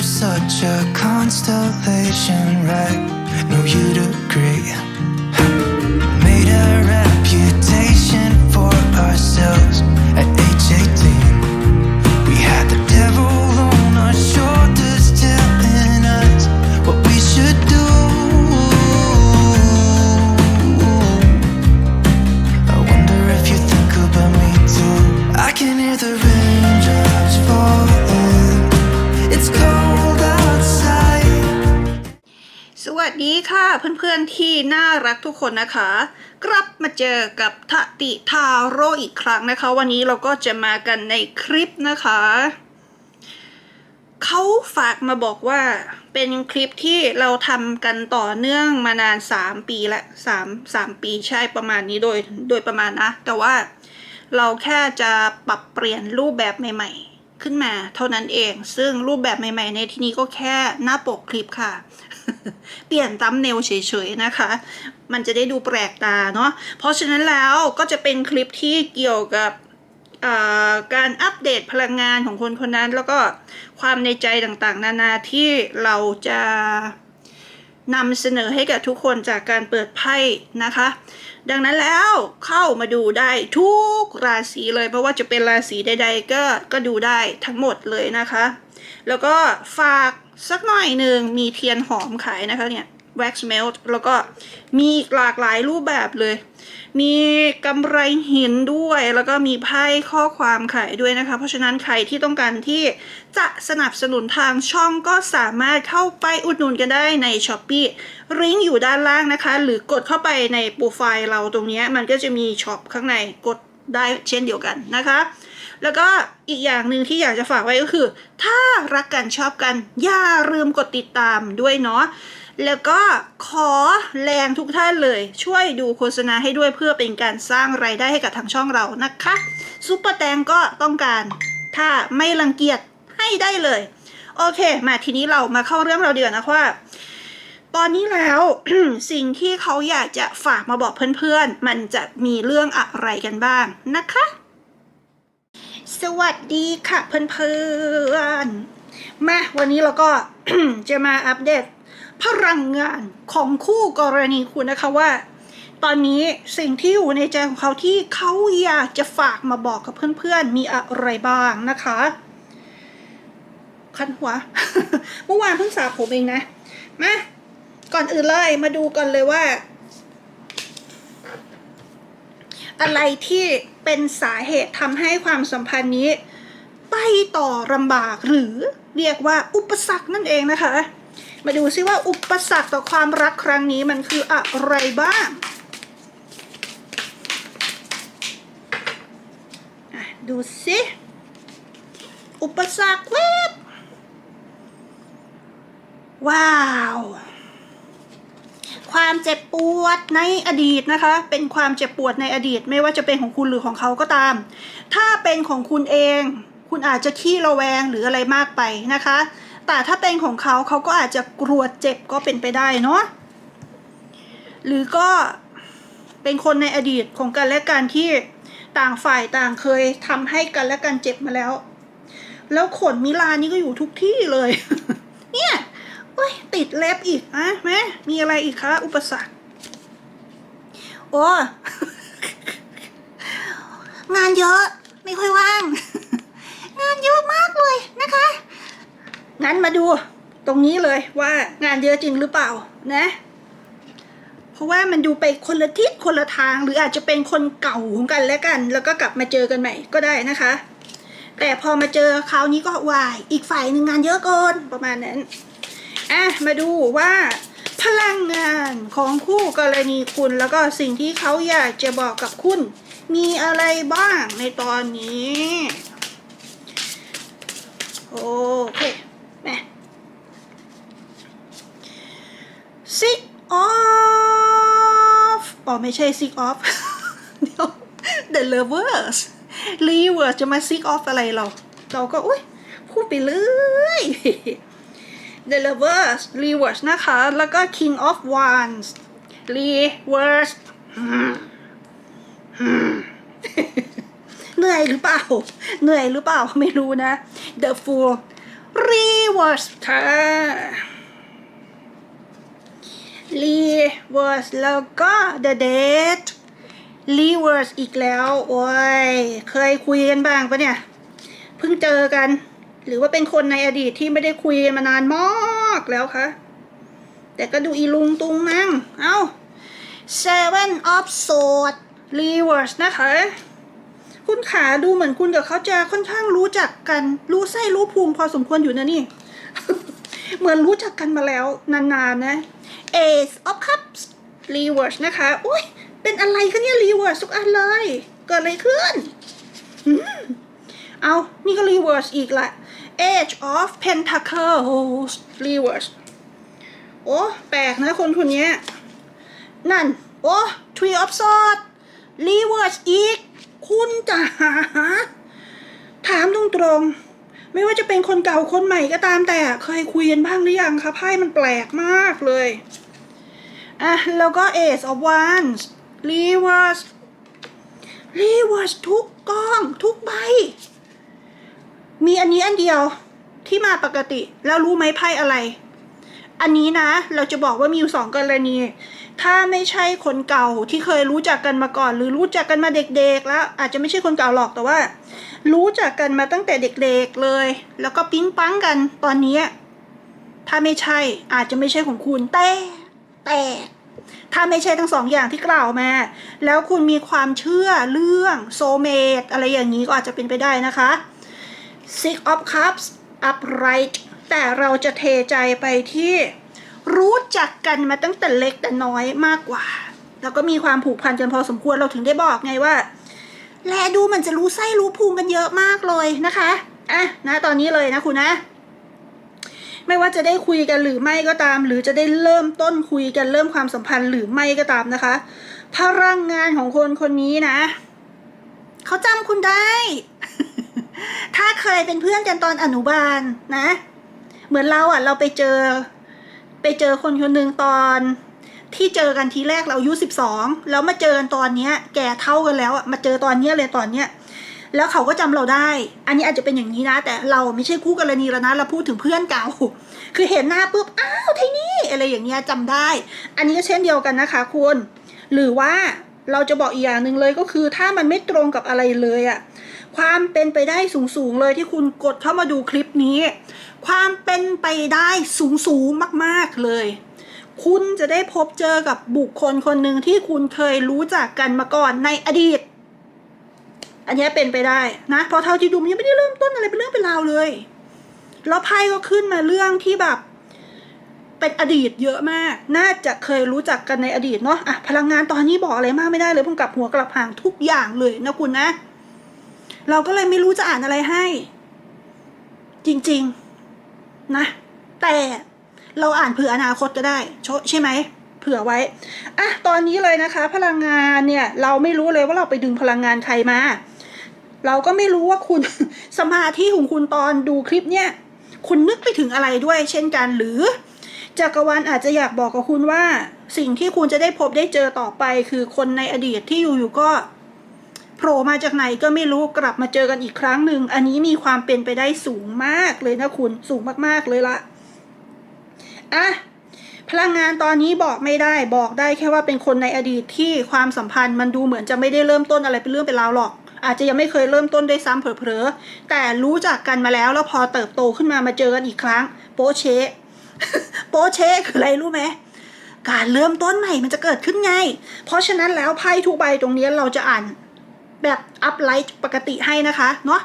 Such a constellation, right? No, you'd agree. ค่ะเพื่อนๆที่น่ารักทุกคนนะคะ กลับมาเจอกับทติทาโร่อีกครั้งนะคะ วันนี้เราก็จะมากันในคลิปนะคะเขาฝากมาบอกว่าเป็นคลิปที่เราทำกันต่อเนื่องมานาน 3 ปีละ3 3ปีใช่ประมาณนี้โดยโดยประมาณนะ แต่ว่าเราแค่จะปรับเปลี่ยนรูปแบบใหม่ ๆ ขึ้นมาเท่านั้นเอง ซึ่งรูปแบบใหม่ ๆ ในที่นี้ก็แค่หน้าปกคลิปค่ะ เปลี่ยนตัมเนลเฉยๆนะคะ มันจะได้ดูแปลกตาเนาะ เพราะฉะนั้นแล้วก็จะเป็นคลิปที่เกี่ยวกับการอัปเดตพลังงานของคนคนนั้น แล้วก็ความในใจต่างๆ นานาที่เราจะนำเสนอให้กับทุกคนจากการเปิดไพ่นะคะ ดังนั้นแล้วเข้ามาดูได้ทุกราศีเลย เพราะว่าจะเป็นราศีใดๆก็ก็ดูได้ทั้งหมดเลยนะคะ แล้วก็ฝากสักหน่อยหนึ่งมีเทียนหอมขายนะคะเนี่ย wax melt แล้วก็มีอีกหลากหลายรูปแบบเลย มีกำไรหินด้วย แล้วก็มีไพ่ข้อความขายด้วยนะคะ เพราะฉะนั้นใครที่ต้องการที่จะสนับสนุนทางช่องก็สามารถเข้าไปอุดหนุนกันได้ใน s h อ p e e ลิงก์อยู่ด้านล่างนะคะ หรือกดเข้าไปในโปรไฟล์เราตรงนี้มันก็จะมีช็อปข้างในกดได้เช่นเดียวกันนะคะ แล้วก็อีกอย่างหนึ่งที่อยากจะฝากไว้ก็คือ ถ้ารักกันชอบกัน อย่าลืมกดติดตามด้วยเนาะแล้วก็ขอแรงทุกท่านเลย ช่วยดูโฆษณาให้ด้วยเพื่อเป็นการสร้างไรายได้ให้กับทางช่องเรานะคะซุปเปอร์แตงก็ต้องการถ้าไม่รังเกียจให้ได้เลย โอเค มาทีนี้เรามาเข้าเรื่องเราเดือนนะว่า ตอนนี้แล้ว สิ่งที่เขาอยากจะฝากมาบอกเพื่อนๆ มันจะมีเรื่องอะไรกันบ้างนะคะ สวัสดีค่ะเพื่อนๆ มาวันนี้เราก็จะมาอัปเดตพลังงานของคู่กรณีคุณนะคะว่า ตอนนี้สิ่งที่อยู่ในใจของเขาที่เขาอยากจะฝากมาบอกกับเพื่อนๆ มีอะไรบ้างนะคะ คันหัว เมื่อวานเพิ่งสระผมเองนะ มา ก่อนอื่นเลยมาดูกันเลยว่า อะไรที่เป็นสาเหตุทำให้ความสัมพันธ์นี้ ไปต่อลำบากหรือเรียกว่าอุปสรรคนั่นเองนะคะ มาดูซิว่าอุปสรรคต่อความรักครั้งนี้มันคืออะไรบ้างดูสิอุปสรรคเว็บว้าว ความเจ็บปวดในอดีตนะคะ เป็นความเจ็บปวดในอดีต ไม่ว่าจะเป็นของคุณหรือของเขาก็ตาม ถ้าเป็นของคุณเอง คุณอาจจะขี้ระแวงหรืออะไรมากไปนะคะ แต่ถ้าเป็นของเขาเขาก็อาจจะกลัวเจ็บก็เป็นไปได้เนาะหรือก็เป็นคนในอดีตของกันและกันที่ต่างฝ่ายต่างเคยทำให้กันและกันเจ็บมาแล้ว แล้วขนมิลานนี่ก็อยู่ทุกที่เลย เนี่ย โอ้ยติดเล็บอีกอะแม่มีอะไรอีกคะ อุปสรรค โอ้งานเยอะ ไม่ค่อยว่าง งานเยอะมากเลยนะคะ งั้นมาดูตรงนี้เลยว่างานเยอะจริงหรือเปล่านะ เพราะว่ามันดูไปคนละทิศคนละทาง หรืออาจจะเป็นคนเก่าของกันและกัน แล้วก็กลับมาเจอกันใหม่ก็ได้นะคะ แต่พอมาเจอคราวนี้ก็วาย อีกฝ่ายหนึ่งงานเยอะเกินประมาณนั้น อะมาดูว่าพลังงานของคู่กรณีคุณแล้วก็สิ่งที่เขาอยากจะบอกกับคุณ มีอะไรบ้างในตอนนี้ โอเคแม่ sick off อ๋อไม่ใช่ sick off เดี๋ยว the lovers reverse จะมา sick off อะไรเรา เราก็อุ้ยพูดไปเลย The Lovers Reverse นะคะ แล้วก็ King of Wands Reverse เหนื่อยหรือเปล่า เหนื่อยหรือเปล่าไม่รู้นะ The Fool reverse ค่ะ reverse แล้วก็ the date reverse อีกแล้ว โอ้ย เคยคุยกันบ้างปะเนี่ย เพิ่งเจอกัน หรือว่าเป็นคนในอดีตที่ไม่ได้คุยกันมานานมากแล้วคะ แต่ก็ดูอีลุงตุงนั่ง เอา seven of swords reverse นะคะ คุณขาดูเหมือนคุณกับเขาจะค่อนข้างรู้จักกัน รู้ไส้รู้พุงพอสมควรอยู่นะนี่ เหมือนรู้จักกันมาแล้วนานๆนะ Ace of Cups reverse นะคะอุ้ยเป็นอะไรคะเนี่ย reverse ทุกอันเลย เกิดอะไรขึ้น เอานี่ก็ reverse อีกละ Age of Pentacles reverse โอ้ แปลกนะคนคนนี้ นั่น โอ้ Tree of Swords reverse อีก คุณจ๋าถามตรงๆ ไม่ว่าจะเป็นคนเก่าคนใหม่ก็ตามแต่เคยคุยกันบ้างหรือยังคะไพ่มันแปลกมากเลย อะ แล้วก็ Ace of Wands reverse reverse ทุกกล้องทุกใบ มีอันนี้อันเดียวที่มาปกติแล้วรู้ไหมไพ่อะไร อันนี้นะ เราจะบอกว่ามีอยู่สองกรณี ถ้าไม่ใช่คนเก่าที่เคยรู้จักกันมาก่อน หรือรู้จักกันมาเด็กๆ แล้ว อาจจะไม่ใช่คนเก่าหรอกแต่ว่า รู้จักกันมาตั้งแต่เด็กๆเลย แล้วก็ปิ๊งปังกันตอนนี้ ถ้าไม่ใช่อาจจะไม่ใช่ของคุณแต่แต่ถ้าไม่ใช่ทั้งสองอย่างที่กล่าวมา แล้วคุณมีความเชื่อเรื่องโซเมตอะไรอย่างนี้ก็อาจจะเป็นไปได้นะคะ Six of Cups upright แต่เราจะเทใจไปที่รู้จักกันมาตั้งแต่เล็กแต่น้อยมากกว่า แล้วก็มีความผูกพันกันพอสมควรเราถึงได้บอกไงว่า แลดูมันจะรู้ไส้รู้พุงกันเยอะมากเลยนะคะอะนะตอนนี้เลยนะคุณนะ ไม่ว่าจะได้คุยกันหรือไม่ก็ตาม หรือจะได้เริ่มต้นคุยกันเริ่มความสัมพันธ์หรือไม่ก็ตามนะคะ พลังงานของคนคนนี้นะ เขาจำคุณได้ ถ้าเคยเป็นเพื่อนกันตอนอนุบาลนะ เหมือนเราอะ เราไปเจอ ไปเจอคนคนหนึ่งตอนที่เจอกันทีแรกเราอายุสิบสองแล้วมาเจอกันตอนเนี้ย แก่เท่ากันแล้วอะมาเจอตอนเนี้ยเลยตอนเนี้ยแล้วเขาก็จำเราได้ อันนี้อาจจะเป็นอย่างนี้นะ แต่เราไม่ใช่คู่กรณีแล้วนะ เราพูดถึงเพื่อนเก่า คือเห็นหน้าปุ๊บ อ้าวที่นี่อะไรอย่างเงี้ยจำได้ อันนี้ก็เช่นเดียวกันนะคะคุณ หรือว่าเราจะบอกอีกอย่างหนึ่งเลยก็คือ ถ้ามันไม่ตรงกับอะไรเลยอะ ความเป็นไปได้สูงๆเลยที่คุณกดเข้ามาดูคลิปนี้ ความเป็นไปได้สูงๆมาก ๆ เลย คุณจะได้พบเจอกับบุคคลคนหนึ่งที่คุณเคยรู้จักกันมาก่อนในอดีต อันนี้เป็นไปได้นะเพราะเท่าที่ดูมันยังไม่ได้เริ่มต้นอะไรเป็นเรื่องเป็นราวเลย แล้วไพ่ก็ขึ้นมาเรื่องที่แบบเป็นอดีตเยอะมาก น่าจะเคยรู้จักกันในอดีตเนาะ อะ พลังงานตอนนี้บอกอะไรมากไม่ได้เลยพิ่งกลับหัวกลับหางทุกอย่างเลยนะคุณนะ เราก็เลยไม่รู้จะอ่านอะไรให้ จริง ๆ นะ แต่เราอ่านเผื่ออนาคตก็ได้ชใช่ไหมเผื่อไว้อะตอนนี้เลยนะคะ พลังงานเนี่ย เราไม่รู้เลยว่าเราไปดึงพลังงานใครมา เราก็ไม่รู้ว่าคุณสมาธิของคุณตอนดูคลิปเนี่ย คุณนึกไปถึงอะไรด้วย เช่นกันหรือจักรวาลอาจจะอยากบอกกับคุณว่า สิ่งที่คุณจะได้พบได้เจอต่อไป คือคนในอดีตที่อยู่ๆก็ โผล่มาจากไหนก็ไม่รู้กลับมาเจอกันอีกครั้งหนึ่งอันนี้มีความเป็นไปได้สูงมากเลยนะคุณสูงมากๆเลยละอะพลังงานตอนนี้บอกไม่ได้บอกได้แค่ว่าเป็นคนในอดีตที่ความสัมพันธ์มันดูเหมือนจะไม่ได้เริ่มต้นอะไรเป็นเรื่องเป็นราวหรอก อาจจะยังไม่เคยเริ่มต้นด้วยซ้ำเผลอๆแต่รู้จักกันมาแล้วแล้วพอเติบโตขึ้นมามาเจอกันอีกครั้ง โปเชโปเชคืออะไรรู้ไหมการเริ่มต้นใหม่มันจะเกิดขึ้นไง เพราะฉะนั้นแล้วไพ่ทุกใบตรงนี้เราจะอ่าน แบบอัพไลท์ปกติให้นะคะเนาะ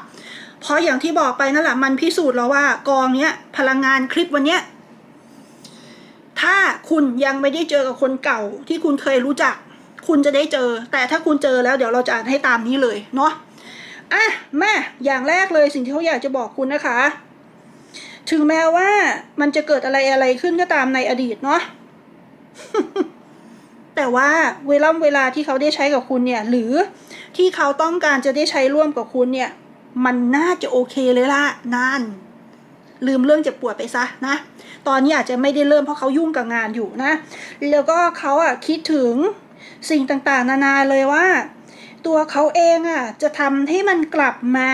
เพราะอย่างที่บอกไปนั่นแหละมันพิสูจน์แล้วว่ากองเนี้ยพลังงานคลิปวันเนี้ยถ้าคุณยังไม่ได้เจอกับคนเก่าที่คุณเคยรู้จัก คุณจะได้เจอ แต่ถ้าคุณเจอแล้วเดี๋ยวเราจะอ่านให้ตามนี้เลยเนาะอะมาอย่างแรกเลยสิ่งที่เขาอยากจะบอกคุณนะคะ ถึงแม้ว่ามันจะเกิดอะไรอะไรขึ้นก็ตามในอดีตเนาะ แต่ว่าเวลาเวลาที่เขาได้ใช้กับคุณเนี่ย หรือที่เขาต้องการจะได้ใช้ร่วมกับคุณเนี่ย มันน่าจะโอเคเลยล่ะนั่นลืมเรื่องเจ็บปวดไปซะนะ ตอนนี้อาจจะไม่ได้เริ่มเพราะเขายุ่งกับงานอยู่นะ แล้วก็เขาอะคิดถึงสิ่งต่างๆ นานาเลยว่า ตัวเขาเองอะจะทำให้มันกลับมา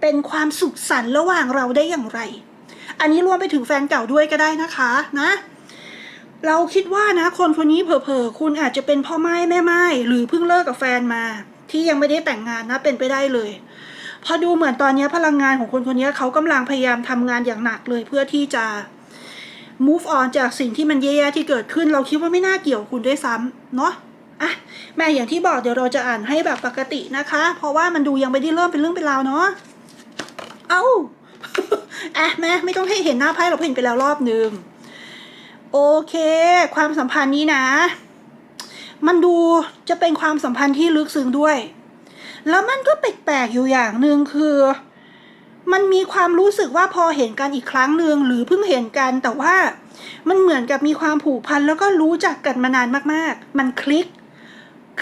เป็นความสุขสันต์ระหว่างเราได้อย่างไร อันนี้รวมไปถึงแฟนเก่าด้วยก็ได้นะคะนะ เราคิดว่านะคนคนนี้เผลอๆคุณอาจจะเป็นพ่อไม้แม่ไม้หรือเพิ่งเลิกกับแฟนมา ที่ยังไม่ได้แต่งงานนะเป็นไปได้เลยเพอดูเหมือนตอนนี้พลังงานของคนคนนี้เขากำลังพยายามทำงานอย่างหนักเลยเพื่อที่จะ move on จากสิ่งที่มันแย่ๆที่เกิดขึ้น เราคิดว่าไม่น่าเกี่ยวคุณด้วยซ้ำเนาะอะแม่อย่างที่บอกเดี๋ยวเราจะอ่านให้แบบปกตินะคะ เพราะว่ามันดูยังไม่ได้เริ่มเป็นเรื่องเป็นราวเนาะเอ้าอะแม่ไม่ต้องให้เห็นหน้าไพ่เราเห็นไปแล้วรอบหนึ่ง โอเค ความสัมพันธ์นี้นะ มันดูจะเป็นความสัมพันธ์ที่ลึกซึ้งด้วย แล้วมันก็แปลกๆอยู่อย่างหนึ่งคือ มันมีความรู้สึกว่าพอเห็นกันอีกครั้งหนึ่งหรือเพิ่งเห็นกันแต่ว่ามันเหมือนกับมีความผูกพันแล้วก็รู้จักกันมานานมากๆ มันคลิก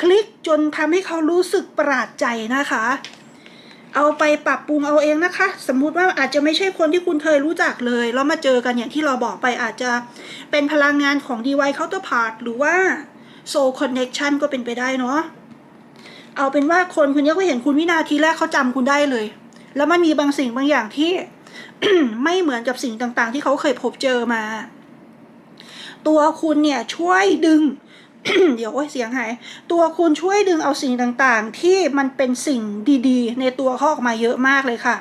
คลิกจนทำให้เขารู้สึกประหลาดใจนะคะ เอาไปปรับปรุงเอาเองนะคะ สมมุติว่าอาจจะไม่ใช่คนที่คุณเคยรู้จักเลย แล้วมาเจอกันอย่างที่เราบอกไปอาจจะเป็นพลังงานของ DY Counterpart หรือว่า Soul Connection ก็เป็นไปได้เนาะเอาเป็นว่าคนคนนี้ก็เห็นคุณวินาทีแรกเขาจำคุณได้เลย แล้วมันมีบางสิ่งบางอย่างที่ ไม่เหมือนกับสิ่งต่างๆ ที่เขาเคยพบเจอมา ตัวคุณเนี่ยช่วยดึง เดี๋ยวโอ้ยเสียงหาย ตัวคุณช่วยดึงเอาสิ่งต่างๆ ที่มันเป็นสิ่งดีๆ ในตัวเขาออกมาเยอะมากเลยค่ะ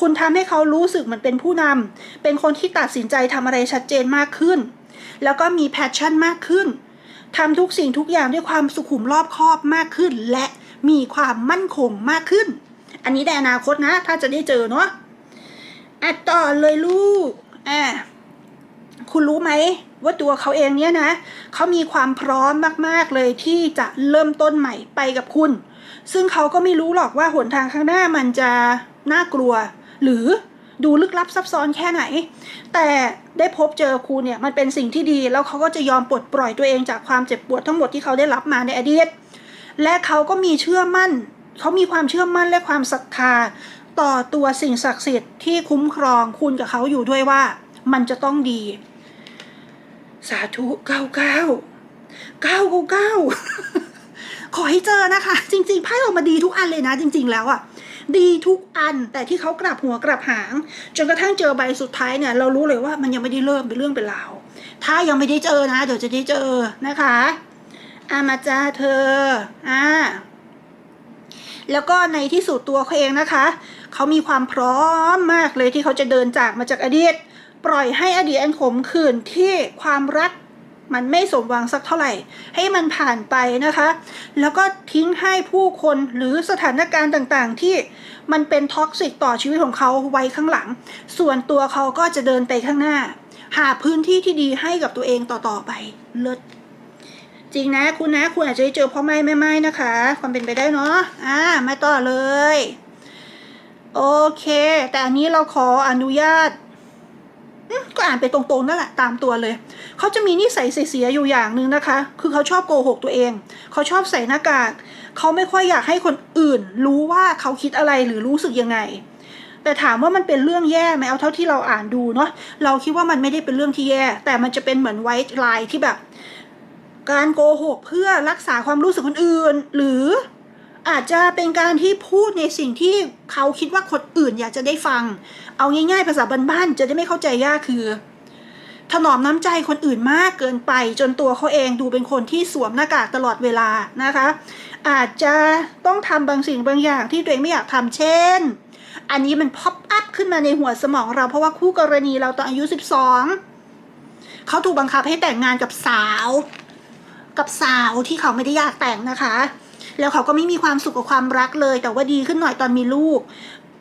คุณทำให้เขารู้สึกเหมือนเป็นผู้นำเป็นคนที่ตัดสินใจทำอะไรชัดเจนมากขึ้น แล้วก็มีแพชชั่นมากขึ้นทำทุกสิ่งทุกอย่างด้วยความสุขุมรอบคอบมากขึ้น และมีความมั่นคงมากขึ้น อันนี้ในอนาคตนะ ถ้าจะได้เจอเนาะอะต่อเลยลูกอะคุณรู้ไหม ว่าตัวเขาเองเนี่ยนะเขามีความพร้อมมากๆเลยที่จะเริ่มต้นใหม่ไปกับคุณ ซึ่งเขาก็ไม่รู้หรอกว่าหนทางข้างหน้ามันจะน่ากลัว หรือดูลึกลับซับซ้อนแค่ไหน แต่ได้พบเจอคุณเนี่ยมันเป็นสิ่งที่ดี แล้วเขาก็จะยอมปลดปล่อยตัวเองจากความเจ็บปวดทั้งหมดที่เขาได้รับมาในอดีตและเขาก็มีเชื่อมั่น เขามีความเชื่อมั่นและความศรัทธา ต่อตัวสิ่งศักดิ์สิทธิ์ที่คุ้มครองคุณกับเขาอยู่ด้วยว่า มันจะต้องดี สาธุเก้าเก้าเก้าเก้าขอให้เจอนะคะ จริงๆไพ่ออกมาดีทุกอันเลยนะ จริง ๆ แล้วอะ ดีทุกอันแต่ที่เขากลับหัวกลับหาง จนกระทั่งเจอใบสุดท้ายเนี่ย เรารู้เลยว่ามันยังไม่ได้เริ่มเป็นเรื่องเป็นราวถ้ายังไม่ได้เจอนะเดี๋ยวจะได้เจอนะคะอามาจ้าเธออ่าแล้วก็ในที่สุดตัวเขาเองนะคะ เขามีความพร้อมมากเลยที่เขาจะเดินจากมาจากอดีต ปล่อยให้อดีตอันขมขื่นที่ความรักมันไม่สมหวังสักเท่าไหร่ ให้มันผ่านไปนะคะ แล้วก็ทิ้งให้ผู้คนหรือสถานการณ์ต่างๆ ที่มันเป็นท็อกซิกต่อชีวิตของเขาไว้ข้างหลัง ส่วนตัวเขาก็จะเดินไปข้างหน้า หาพื้นที่ที่ดีให้กับตัวเองต่อๆไปเลิศจริงนะคุณนะคุณอาจจะเจอพ่อไม้แม่ไม้นะคะ ความเป็นไปได้เนาะอ่ามาต่อเลย โอเค แต่อันนี้เราขออนุญาต ก็อ่านไปตรงๆนั่นแหละตามตัวเลยเขาจะมีนิสัยเสียๆอยู่อย่างหนึ่งนะคะ คือเขาชอบโกหกตัวเองเขาชอบใส่หน้ากากเขาไม่ค่อยอยากให้คนอื่น รู้ว่าเขาคิดอะไรหรือรู้สึกยังไง แต่ถามว่ามันเป็นเรื่องแย่ไหมเอาเท่าที่เราอ่านดูเนาะเราคิดว่ามันไม่ได้เป็นเรื่องที่แย่ แต่มันจะเป็นเหมือนไวท์ไลน์ที่แบบ การโกหกเพื่อรักษาความรู้สึกคนอื่น หรือ อาจจะเป็นการที่พูดในสิ่งที่เขาคิดว่าคนอื่นอยากจะได้ฟัง เอาง่ายๆ ภาษาบ้านๆจะได้ไม่เข้าใจยากคือ ถนอมน้ำใจคนอื่นมากเกินไป จนตัวเขาเองดูเป็นคนที่สวมหน้ากากตลอดเวลานะคะ อาจจะต้องทำบางสิ่งบางอย่างที่ตัวเองไม่อยากทำเช่น อันนี้มันพ็อปอัพขึ้นมาในหัวสมองเราเพราะว่าคู่กรณีเราตอนอายุ 12เขาถูกบังคับให้แต่งงานกับสาว กับสาวที่เขาไม่ได้อยากแต่งนะคะ แล้วเขาก็ไม่มีความสุขกับความรักเลย แต่ว่าดีขึ้นหน่อยตอนมีลูก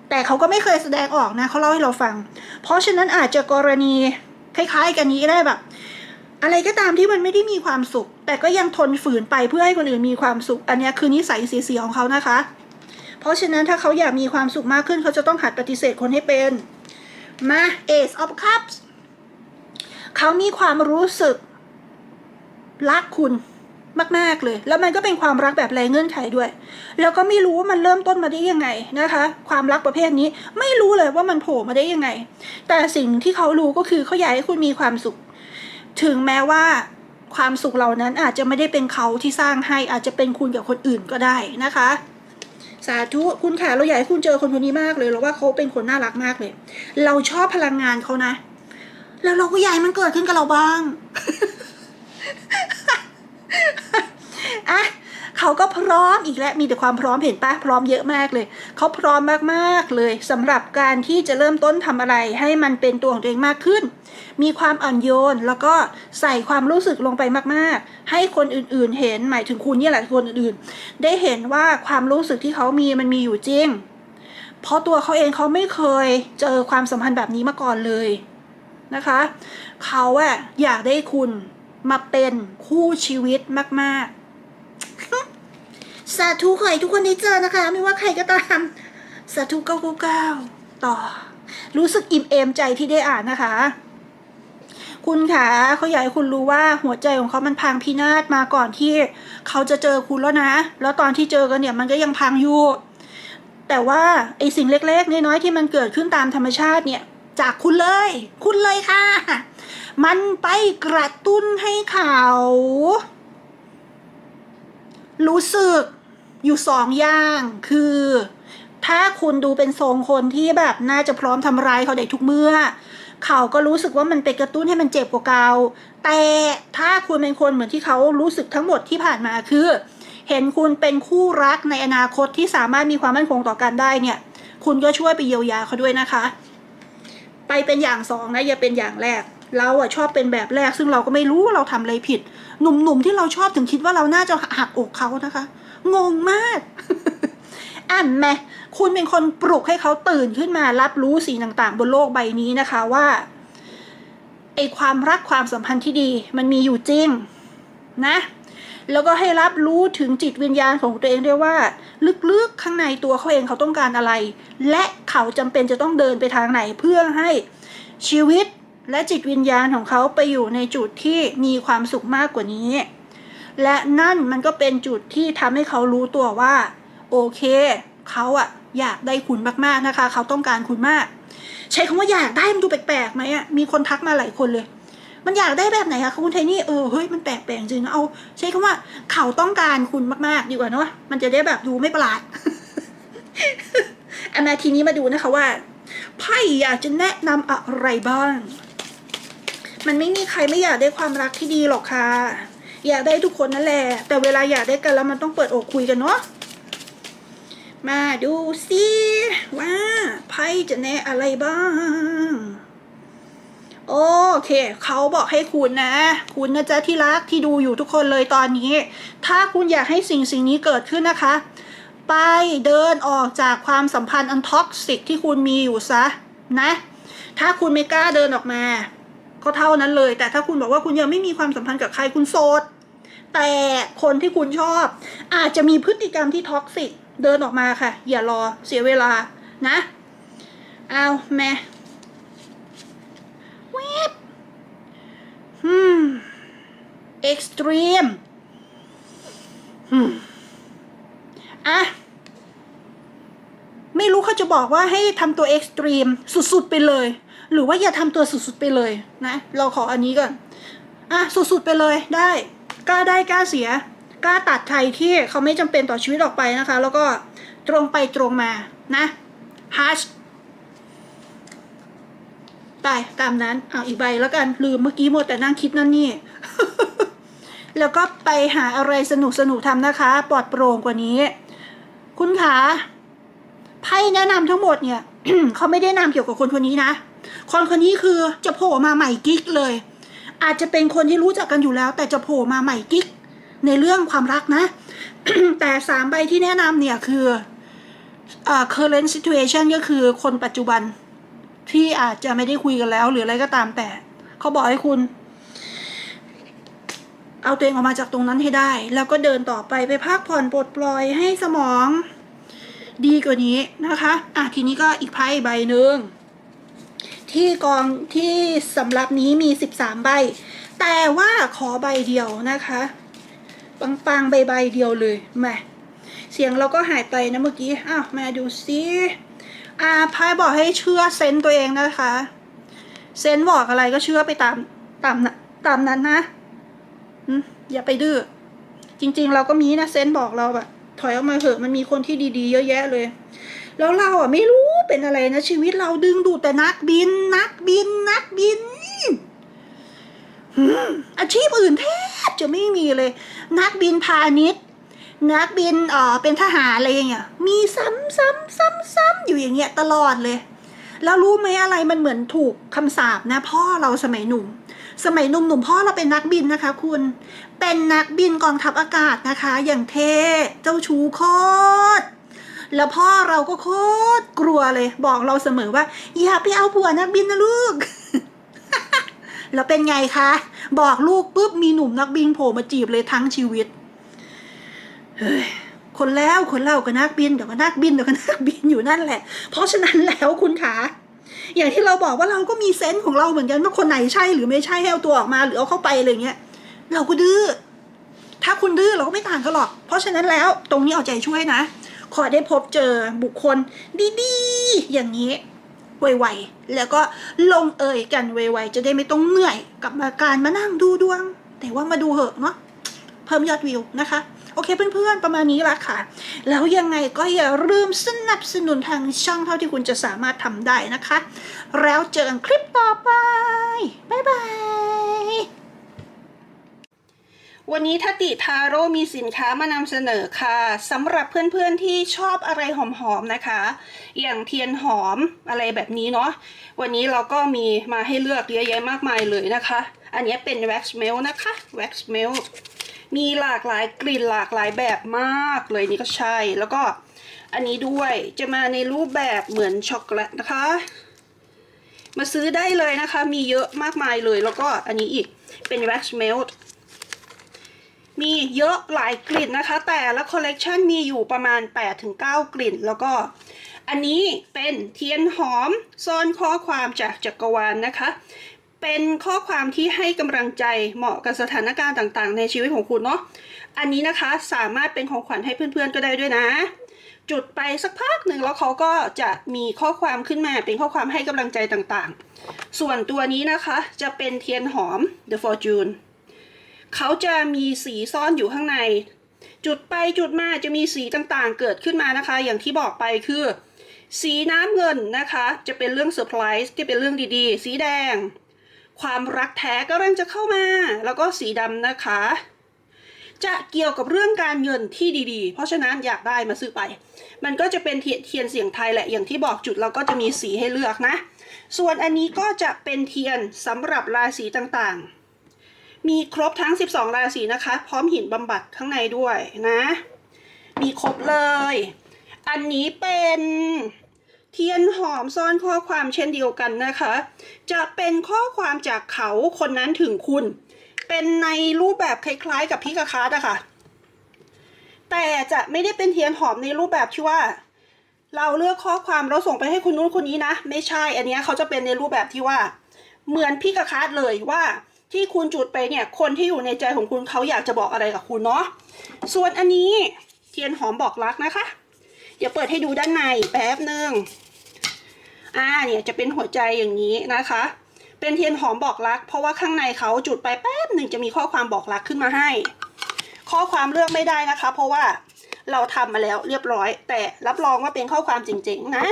แต่เขาก็ไม่เคยแสดงออกนะเขาเล่าให้เราฟัง เพราะฉะนั้นอาจจะกรณีคล้ายๆ กันนี้ก็ได้แบบ อะไรก็ตามที่มันไม่ได้มีความสุข แต่ก็ยังทนฝืนไปเพื่อให้คนอื่นมีความสุข อันนี้คือนิสัยเสียๆของเขานะคะ เพราะฉะนั้นถ้าเขาอยากมีความสุขมากขึ้นเขาจะต้องหัดปฏิเสธคนให้เป็นมา Ace of Cups เขามีความรู้สึกรักคุณ มาก ๆเลย แล้วมันก็เป็นความรักแบบไรเงื่อนไขด้วย แล้วก็ไม่รู้ว่ามันเริ่มต้นมาได้ยังไงนะคะ ความรักประเภทนี้ไม่รู้เลยว่ามันโผล่มาได้ยังไง แต่สิ่งที่เขารู้ก็คือเขาอยากให้คุณมีความสุข ถึงแม้ว่าความสุขเหล่านั้นอาจจะไม่ได้เป็นเขาที่สร้างให้อาจจะเป็นคุณกับคนอื่นก็ได้นะคะ สาธุคุณค่ะเราอยากให้คุณเจอคนคนนี้มากเลยเราว่าเขาเป็นคนน่ารักมากเลย เราชอบพลังงานเขานะ แล้วเราก็อยากให้มันเกิดขึ้นกับเราบ้าง อะเขาก็พร้อมอีกแล้วมีแต่ความพร้อมเห็นปะพร้อมเยอะมากเลย เขาพร้อมมากๆเลยสำหรับการที่จะเริ่มต้นทำอะไร ให้มันเป็นตัวของตัวเองมากขึ้น มีความอ่อนโยนแล้วก็ใส่ความรู้สึกลงไปมากๆ ให้คนอื่นๆเห็นหมายถึงคุณนี่แหละคนอื่นๆ ได้เห็นว่าความรู้สึกที่เขามีมันมีอยู่จริง เพราะตัวเขาเองเขาไม่เคยเจอความสัมพันธ์แบบนี้มาก่อนเลยนะคะ เขาอะอยากได้คุณ มาเป็นคู่ชีวิตมากๆ สาธุขอให้ทุกคนได้เจอนะคะ ไม่ว่าใครก็ตาม สาธุเก้าเก้าต่อ รู้สึกอิ่มเอมใจที่ได้อ่านนะคะ คุณคะเขาอยากให้คุณรู้ว่าหัวใจของเขามันพังพินาศมาก่อนที่เขาจะเจอคุณแล้วนะ แล้วตอนที่เจอกันเนี่ยมันก็ยังพังอยู่ แต่ว่าไอสิ่งเล็กๆน้อยๆที่มันเกิดขึ้นตามธรรมชาติเนี่ย จากคุณเลย คุณเลยค่ะ มันไปกระตุ้นให้เขา รู้สึกอยู่สองอย่างคือ ถ้าคุณดูเป็นทรงคนที่แบบน่าจะพร้อมทำร้ายเขาได้ทุกเมื่อ เขาก็รู้สึกว่ามันไปกระตุ้นให้มันเจ็บกว่าเก่าแต่ถ้าคุณเป็นคนเหมือนที่เขารู้สึกทั้งหมดที่ผ่านมาคือ เห็นคุณเป็นคู่รักในอนาคตที่สามารถมีความมั่นคงต่อกันได้เนี่ย คุณก็ช่วยไปเยียวยาเขาด้วยนะคะ ไปเป็นอย่างสองนะอย่าเป็นอย่างแรก เราอะชอบเป็นแบบแรก ซึ่งเราก็ไม่รู้ว่าเราทำอะไรผิด หนุ่มๆที่เราชอบถึงคิดว่าเราน่าจะหักอกเขานะคะ งงมากอ่านไหมคุณเป็นคนปลุกให้เขาตื่นขึ้นมารับรู้สิ่งต่างๆ บนโลกใบนี้นะคะว่าไอความรักความสัมพันธ์ที่ดี มันมีอยู่จริง นะ แล้วก็ให้รับรู้ถึงจิตวิญญาณของตัวเองด้วยว่า ลึกๆข้างในตัวเขาเองเขาต้องการอะไร และเขาจำเป็นจะต้องเดินไปทางไหนเพื่อให้ชีวิตและจิตวิญญาณของเขาไปอยู่ในจุดที่มีความสุขมากกว่านี้ และนั่นมันก็เป็นจุดที่ทำให้เขารู้ตัวว่า โอเค เขาอะอยากได้คุณมากๆนะคะ เขาต้องการคุณมาก ใช้คำว่าอยากได้มันดูแปลกๆไหมอะมีคนทักมาหลายคนเลย มันอยากได้แบบไหนคะคุณไทนี่เออเฮ้ยมันแปลกๆจริงนะเอา ใช้คำว่าเขาต้องการคุณมากๆดีกว่าเนาะมันจะได้แบบดูไม่ประหลาดอันนาทีนี้มาดูนะคะว่าไพ่อยากจะแนะนำอะไรบ้าง มันไม่มีใครไม่อยากได้ความรักที่ดีหรอกค่ะอยากได้ทุกคนนั่นแหละ แต่เวลาอยากได้กันแล้วมันต้องเปิดอกคุยกันเนาะมาดูสิว่าไพ่จะแนะอะไรบ้าง โอเค เขาบอกให้คุณนะ คุณนะจ๊ะที่รักที่ดูอยู่ทุกคนเลยตอนนี้ ถ้าคุณอยากให้สิ่งสิ่งนี้เกิดขึ้นนะคะ ไปเดินออกจากความสัมพันธ์อันท็อกซิกที่คุณมีอยู่ซะนะ ถ้าคุณไม่กล้าเดินออกมา ก็เท่านั้นเลย แต่ถ้าคุณบอกว่าคุณยังไม่มีความสัมพันธ์กับใครคุณโสด แต่คนที่คุณชอบ อาจจะมีพฤติกรรมที่ท็อกซิกเดินออกมาค่ะ อย่ารอเสียเวลานะ เอาแม่ วบอืมเอ็กซ์ตรีมอืมอะ ไม่รู้เขาจะบอกว่าให้ทำตัวเอ็กซ์ตรีมสุดๆไปเลย หรือว่าอย่าทำตัวสุดๆไปเลยนะ เราขออันนี้ก่อน อะ สุดๆไปเลยได้กล้าได้กล้าเสียกล้าตัดใครที่เขาไม่จำเป็นต่อชีวิตออกไปนะคะ แล้วก็ตรงไปตรงมานะฮัช ไปตามนั้นเอาอีกใบแล้วกันลืมเมื่อกี้หมดแต่นั่งคิดนั่นนี่ แล้วก็ไปหาอะไรสนุกสนุกทำนะคะ ปลอดโปร่งกว่านี้ คุณคะไพ่แนะนำทั้งหมดเนี่ยเขาไม่ได้นำเกี่ยวกับคนคนนี้นะคนคนนี้คือจะโผล่มาใหม่กิ๊กเลย อาจจะเป็นคนที่รู้จักกันอยู่แล้ว แต่จะโผล่มาใหม่กิ๊กในเรื่องความรักนะ แต่สามใบที่แนะนำเนี่ยคืออ current situation ก็คือคนปัจจุบัน ที่อาจจะไม่ได้คุยกันแล้ว หรืออะไรก็ตามแต่ เขาบอกให้คุณ เอาตัวเองออกมาจากตรงนั้นให้ได้ แล้วก็เดินต่อไปไปพักผ่อนปลดปล่อยให้สมอง ดีกว่านี้นะคะอะทีนี้ก็อีกไพ่ใบหนึ่งที่กองที่สำหรับนี้มี 13 ใบ แต่ว่าขอใบเดียวนะคะปังๆใบใบเดียวเลยแมาเสียงเราก็หายไปนะเมื่อกี้อ้าวมาดูซิ อาไพ่บอกให้เชื่อเซนส์ตัวเองนะคะ เซนส์บอกอะไรก็เชื่อไปตามตามนะตามนั้นนะอย่าไปดื้อจริง ๆ เราก็มีนะเซนส์บอกเราแบบถอยออกมาเถอะมันมีคนที่ดีๆ เยอะแยะเลย แล้วเราอะไม่รู้เป็นอะไรนะ ชีวิตเราดึงดูดแต่นักบิน นักบิน นักบินอืมอาชีพอื่นแทบจะไม่มีเลย นักบินพาณิชย์ นักบินเอ่อเป็นทหารอะไรอย่างเงี้ยมีซ้ำซ้ำซ้ำซ้ำอยู่อย่างเงี้ยตลอดเลย แล้วรู้ไหมอะไรมันเหมือนถูกคำสาปนะพ่อเราสมัยหนุ่ม สมัยหนุ่มหนุ่มพ่อเราเป็นนักบินนะคะ คุณ เป็นนักบินกองทัพอากาศนะคะ อย่างเท่เจ้าชูโคตรแล้วพ่อเราก็โคตรกลัวเลย บอกเราเสมอว่าอย่าไปเอาผัวนักบินนะลูกแล้วเป็นไงคะ บอกลูกปุ๊บมีหนุ่มนักบินโผล่มาจีบเลยทั้งชีวิต เฮ้ยคนแล้วคนเล่าก็นักบินเดี๋ยวก็นักบินเดี๋ยวก็นักบินอยู่นั่นแหละ เพราะฉะนั้นแล้วคุณขาอย่างที่เราบอกว่าเราก็มีเซนส์ของเราเหมือนกันว่าคนไหนใช่หรือไม่ใช่ให้เอาตัวออกมาหรือเอาเข้าไปอะไรเงี้ยเราก็ดื้อถ้าคุณดื้อเราก็ไม่ต่างกันหรอก เพราะฉะนั้นแล้วตรงนี้เอาใจช่วยนะ ขอได้พบเจอบุคคลดีๆ อย่างนี้ไวๆแล้วก็ลงเอยกันไวๆจะได้ไม่ต้องเหนื่อยกับมาการมานั่งดูดวง แต่ว่ามาดูเหอะเนาะเพิ่มยอดวิวนะคะ โอเคเพื่อนๆ ประมาณนี้ละค่ะ แล้วยังไงก็อย่าลืมสนับสนุนทางช่องเท่าที่คุณจะสามารถทำได้นะคะ แล้วเจอกันคลิปต่อไป บ๊ายบายวันนี้ทัติทาโร่มีสินค้ามานำเสนอค่ะสำหรับเพื่อนๆที่ชอบอะไรหอมๆนะคะ อย่างเทียนหอมอะไรแบบนี้เนาะวันนี้เราก็มีมาให้เลือกเยอะแยะมากมายเลยนะคะ อันนี้เป็น wax melt นะคะ wax melt มีหลากหลายกลิ่นหลากหลายแบบมากเลยนี่ก็ใช่ แล้วก็อันนี้ด้วยจะมาในรูปแบบเหมือนช็อกโกแลตนะคะ มาซื้อได้เลยนะคะ มีเยอะมากมายเลย แล้วก็อันนี้อีกเป็น wax melt มีเยอะหลายกลิ่นนะคะ แต่ละคอลเลกชันมีอยู่ประมาณ 8-9 กลิ่น แล้วก็อันนี้เป็นเทียนหอมซ่อนข้อความจากจักรวาลนนะคะ เป็นข้อความที่ให้กำลังใจเหมาะกับสถานการณ์ต่างๆ ในชีวิตของคุณเนาะ อันนี้นะคะสามารถเป็นของขวัญให้เพื่อนๆก็ได้ด้วยนะ จุดไปสักพักหนึ่งแล้วเขาก็จะมีข้อความขึ้นมาเป็นข้อความให้กำลังใจต่างๆ ส่วนตัวนี้นะคะจะเป็นเทียนหอม The Fortune เขาจะมีสีซ่อนอยู่ข้างใน จุดไปจุดมาจะมีสีต่างๆ เกิดขึ้นมานะคะ อย่างที่บอกไปคือ สีน้ำเงินนะคะ จะเป็นเรื่องเซอร์ไพรส์ที่เป็นเรื่องดีๆ สีแดง ความรักแท้ก็เริ่มจะเข้ามา แล้วก็สีดำนะคะ จะเกี่ยวกับเรื่องการเงินที่ดีๆ เพราะฉะนั้นอยากได้มาซื้อไป มันก็จะเป็นเทียนเสียงไทยแหละอย่างที่บอกจุดเราก็จะมีสีให้เลือกนะ ส่วนอันนี้ก็จะเป็นเทียนสำหรับราศีต่างๆ มีครบทั้ง 12 ราศีนะคะ พร้อมหินบำบัดข้างในด้วยนะ มีครบเลย อันนี้เป็น ทียนหอมซ่อนข้อความเช่นเดียวกันนะคะ จะเป็นข้อความจากเขาคนนั้นถึงคุณ เป็นในรูปแบบคล้ายๆ กับพิกาคาร์ดอะค่ะ แต่จะไม่ได้เป็นเทียนหอมในรูปแบบที่ว่า เราเลือกข้อความเราส่งไปให้คุณนู้นคนนี้นะ ไม่ใช่ อันนี้เขาจะเป็นในรูปแบบที่ว่า เหมือนพิกาคาร์ดเลยว่าที่คุณจุดไปเนี่ย คนที่อยู่ในใจของคุณเขาอยากจะบอกอะไรกับคุณเนาะ ส่วนอันนี้เทียนหอมบอกรักนะคะ เดี๋ยวเปิดให้ดูด้านในแป๊บหนึ่ง อ่าเนี่ยจะเป็นหัวใจอย่างนี้นะคะ เป็นเทียนหอมบอกรัก เพราะว่าข้างในเขาจุดไปแป๊บหนึ่งจะมีข้อความบอกรักขึ้นมาให้ ข้อความเลือกไม่ได้นะคะ เพราะว่าเราทำมาแล้วเรียบร้อย แต่รับรองว่าเป็นข้อความจริงๆนะ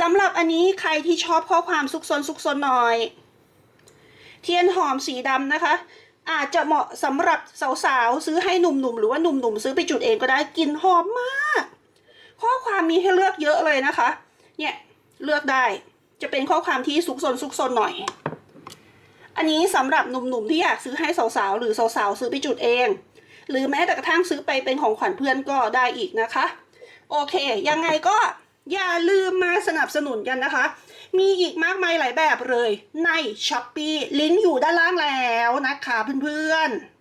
สำหรับอันนี้ใครที่ชอบข้อความซุกซนซุกซนหน่อย เทียนหอมสีดำนะคะ อาจจะเหมาะสำหรับสาวๆซื้อให้หนุ่มๆหรือว่าหนุ่มๆซื้อไปจุดเองก็ได้กลิ่นหอมมาก ข้อความมีให้เลือกเยอะเลยนะคะ เนี่ย เลือกได้ จะเป็นข้อความที่ซุกซนซุกซนหน่อย อันนี้สำหรับหนุ่มๆที่อยากซื้อให้สาวๆหรือสาวๆซื้อไปจุดเอง หรือแม้แต่กระทั่งซื้อไปเป็นของขวัญเพื่อนก็ได้อีกนะคะ โอเค ยังไงก็อย่าลืมมาสนับสนุนกันนะคะ มีอีกมากมายหลายแบบเลยใน s h อ p e e ลิงก์อยู่ด้านล่างแล้วนะคะเพื่อนๆ